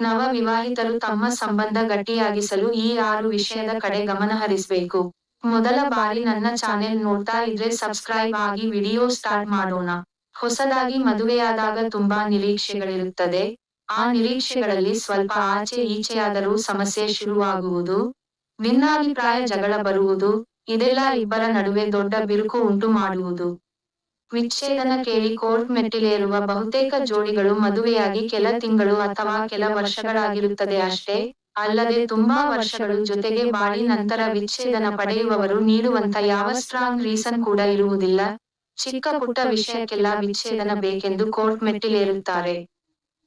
ನವ ವಿವಾಹಿತರು ತಮ್ಮ ಸಂಬಂಧ ಗಟ್ಟಿಯಾಗಿಸಲು ಈ ಆರು ವಿಷಯದ ಕಡೆ ಗಮನ ಹರಿಸಬೇಕು. ಮೊದಲ ಬಾರಿ ನನ್ನ ಚಾನೆಲ್ ನೋಡ್ತಾ ಇದ್ರೆ ಸಬ್ಸ್ಕ್ರೈಬ್ ಆಗಿ ವಿಡಿಯೋ ಸ್ಟಾರ್ಟ್ ಮಾಡೋಣ. ಹೊಸದಾಗಿ ಮದುವೆಯಾದಾಗ ತುಂಬಾ ನಿರೀಕ್ಷೆಗಳಿರುತ್ತದೆ. ಆ ನಿರೀಕ್ಷೆಗಳಲ್ಲಿ ಸ್ವಲ್ಪ ಆಚೆ ಈಚೆಯಾದರೂ ಸಮಸ್ಯೆ ಶುರುವಾಗುವುದು. ಭಿನ್ನಾಭಿಪ್ರಾಯ ಜಗಳ ಬರುವುದು. ಇದೆಲ್ಲ ಇಬ್ಬರ ನಡುವೆ ದೊಡ್ಡ ಬಿರುಕು ಉಂಟು ಮಾಡುವುದು ವಿಚ್ಛೇದನ ಕೇಳಿ ಕೋರ್ಟ್ ಮೆಟ್ಟಿಲೇರುವ ಬಹುತೇಕ ಜೋಡಿಗಳು ಮದುವೆಯಾಗಿ ಕೆಲ ತಿಂಗಳು ಅಥವಾ ಕೆಲ ವರ್ಷಗಳಾಗಿರುತ್ತದೆ ಅಷ್ಟೇ. ಅಲ್ಲದೆ ತುಂಬಾ ವರ್ಷಗಳು ಜೊತೆಗೆ ಬಾಳಿ ನಂತರ ವಿಚ್ಛೇದನ ಪಡೆಯುವವರು ನೀಡುವಂತ ಯಾವ ಸ್ಟ್ರಾಂಗ್ ರೀಸನ್ ಕೂಡ ಇರುವುದಿಲ್ಲ. ಚಿಕ್ಕ ಪುಟ್ಟ ವಿಷಯಕ್ಕೆಲ್ಲ ವಿಚ್ಛೇದನ ಬೇಕೆಂದು ಕೋರ್ಟ್ ಮೆಟ್ಟಿಲೇರುತ್ತಾರೆ.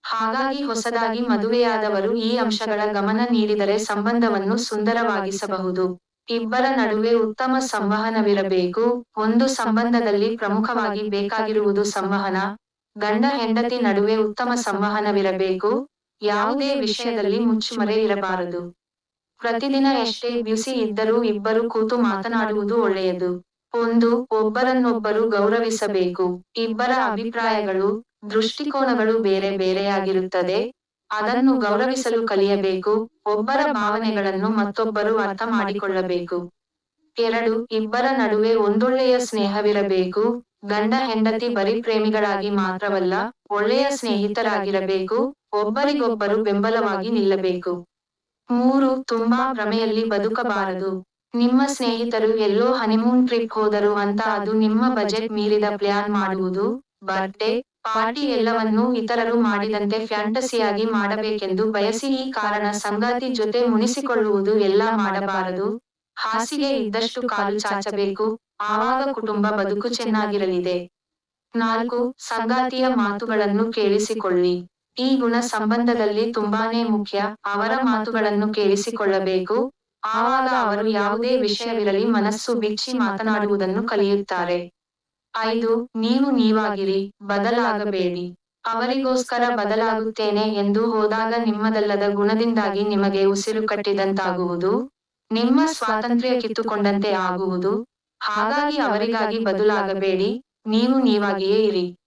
ಹಾಗಾಗಿ ಹೊಸದಾಗಿ ಮದುವೆಯಾದವರು ಈ ಅಂಶಗಳ ಗಮನ ನೀಡಿದರೆ ಸಂಬಂಧವನ್ನು ಸುಂದರವಾಗಿಸಬಹುದು. ಇಬ್ಬರ ನಡುವೆ ಉತ್ತಮ ಸಂವಹನವಿರಬೇಕು. ಒಂದು ಸಂಬಂಧದಲ್ಲಿ ಪ್ರಮುಖವಾಗಿ ಬೇಕಾಗಿರುವುದು ಸಂವಹನ. ಗಂಡ ಹೆಂಡತಿ ನಡುವೆ ಉತ್ತಮ ಸಂವಹನವಿರಬೇಕು. ಯಾವುದೇ ವಿಷಯದಲ್ಲಿ ಮುಚ್ಚುಮರೆ ಇರಬಾರದು. ಪ್ರತಿದಿನ ಎಷ್ಟೇ ಬ್ಯುಸಿ ಇದ್ದರೂ ಇಬ್ಬರು ಕೂತು ಮಾತನಾಡುವುದು ಒಳ್ಳೆಯದು. ಒಂದು, ಒಬ್ಬರನ್ನೊಬ್ಬರು ಗೌರವಿಸಬೇಕು. ಇಬ್ಬರ ಅಭಿಪ್ರಾಯಗಳು, ದೃಷ್ಟಿಕೋನಗಳು ಬೇರೆ ಬೇರೆಯಾಗಿರುತ್ತದೆ. ಅದನ್ನು ಗೌರವಿಸಲು ಕಲಿಯಬೇಕು, ಒಬ್ಬರ ಭಾವನೆಗಳನ್ನು ಮತ್ತೊಬ್ಬರು ಅರ್ಥ ಮಾಡಿಕೊಳ್ಳಬೇಕು ಎರಡು, ಇಬ್ಬರ ನಡುವೆ ಒಂದೊಳ್ಳೆಯ ಸ್ನೇಹವಿರಬೇಕು. ಗಂಡ ಹೆಂಡತಿ ಬರೀ ಪ್ರೇಮಿಗಳಾಗಿ ಮಾತ್ರವಲ್ಲ, ಒಳ್ಳೆಯ ಸ್ನೇಹಿತರಾಗಿರಬೇಕು, ಒಬ್ಬರಿಗೊಬ್ಬರು ಬೆಂಬಲವಾಗಿ ನಿಲ್ಲಬೇಕು. ಮೂರು, ತುಂಬಾ ಭ್ರಮೆಯಲ್ಲಿ ಬದುಕಬಾರದು. ನಿಮ್ಮ ಸ್ನೇಹಿತರು ಎಲ್ಲೋ ಹನಿಮೂನ್ ಟ್ರಿಪ್ ಹೋದರು ಅಂತ ಅದು ನಿಮ್ಮ ಬಜೆಟ್ ಮೀರಿದ ಪ್ಲಾನ್ ಮಾಡುವುದು ಬರ್ಡೇ ಪಾರ್ಟಿ ಎಲ್ಲವನ್ನೂ ಇತರರು ಮಾಡಿದಂತೆ ಫ್ಯಾಂಟಸಿಯಾಗಿ ಮಾಡಬೇಕೆಂದು ಬಯಸಿ ಈ ಕಾರಣ ಸಂಗಾತಿ ಜೊತೆ ಮುನಿಸಿಕೊಳ್ಳುವುದು ಎಲ್ಲ ಮಾಡಬಾರದು. ಹಾಸಿಗೆ ಇದ್ದಷ್ಟು ಕಾಲು ಚಾಚಬೇಕು. ಆವಾಗ ಕುಟುಂಬ ಬದುಕು ಚೆನ್ನಾಗಿರಲಿದೆ. ನಾಲ್ಕು ಸಂಗಾತಿಯ ಮಾತುಗಳನ್ನು ಕೇಳಿಸಿಕೊಳ್ಳಿ. ಈ ಗುಣ ಸಂಬಂಧದಲ್ಲಿ ತುಂಬಾನೇ ಮುಖ್ಯ. ಅವರ ಮಾತುಗಳನ್ನು ಕೇಳಿಸಿಕೊಳ್ಳಬೇಕು. ಆವಾಗ ಅವರು ಯಾವುದೇ ವಿಷಯವಿರಲಿ ಮನಸ್ಸು ಬಿಚ್ಚಿ ಮಾತನಾಡುವುದನ್ನು ಕಲಿಯುತ್ತಾರೆ. ಐದು ನೀವು ನೀವಾಗಿರಿ, ಬದಲಾಗಬೇಡಿ. ಅವರಿಗೋಸ್ಕರ ಬದಲಾಗುತ್ತೇನೆ ಎಂದು ಹೋದಾಗ ನಿಮ್ಮದಲ್ಲದ ಗುಣದಿಂದಾಗಿ ನಿಮಗೆ ಉಸಿರು ಕಟ್ಟಿದಂತಾಗುವುದು? ನಿಮ್ಮ ಸ್ವಾತಂತ್ರ್ಯ ಕಿತ್ತುಕೊಂಡಂತೆ ಆಗುವುದು? ಹಾಗಾಗಿ ಅವರಿಗಾಗಿ ಬದಲಾಗಬೇಡಿ ನೀವು ನೀವಾಗಿಯೇ ಇರಿ.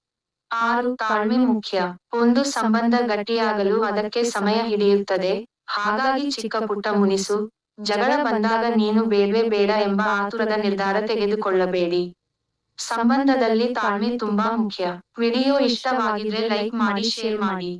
ಆರು, ತಾಳ್ಮೆ ಮುಖ್ಯ. ಒಂದು, ಸಂಬಂಧ ಗಟ್ಟಿಯಾಗಲು ಅದಕ್ಕೆ ಸಮಯ ಹಿಡಿಯುತ್ತದೆ. ಹಾಗಾಗಿ ಚಿಕ್ಕ ಪುಟ್ಟ ಮುನಿಸು, ಜಗಳ ಬಂದಾಗ ನೀನು ಬೇಡವೇ ಬೇಡ ಎಂಬ ಆತುರದ ನಿರ್ಧಾರ ತೆಗೆದುಕೊಳ್ಳಬೇಡಿ. ಸಂಬಂಧದಲ್ಲಿ ತಾಳ್ಮೆ ತುಂಬಾ ಮುಖ್ಯ. ವಿಡಿಯೋ ಇಷ್ಟವಾಗಿದ್ರೆ ಲೈಕ್ ಮಾಡಿ ಶೇರ್ ಮಾಡಿ.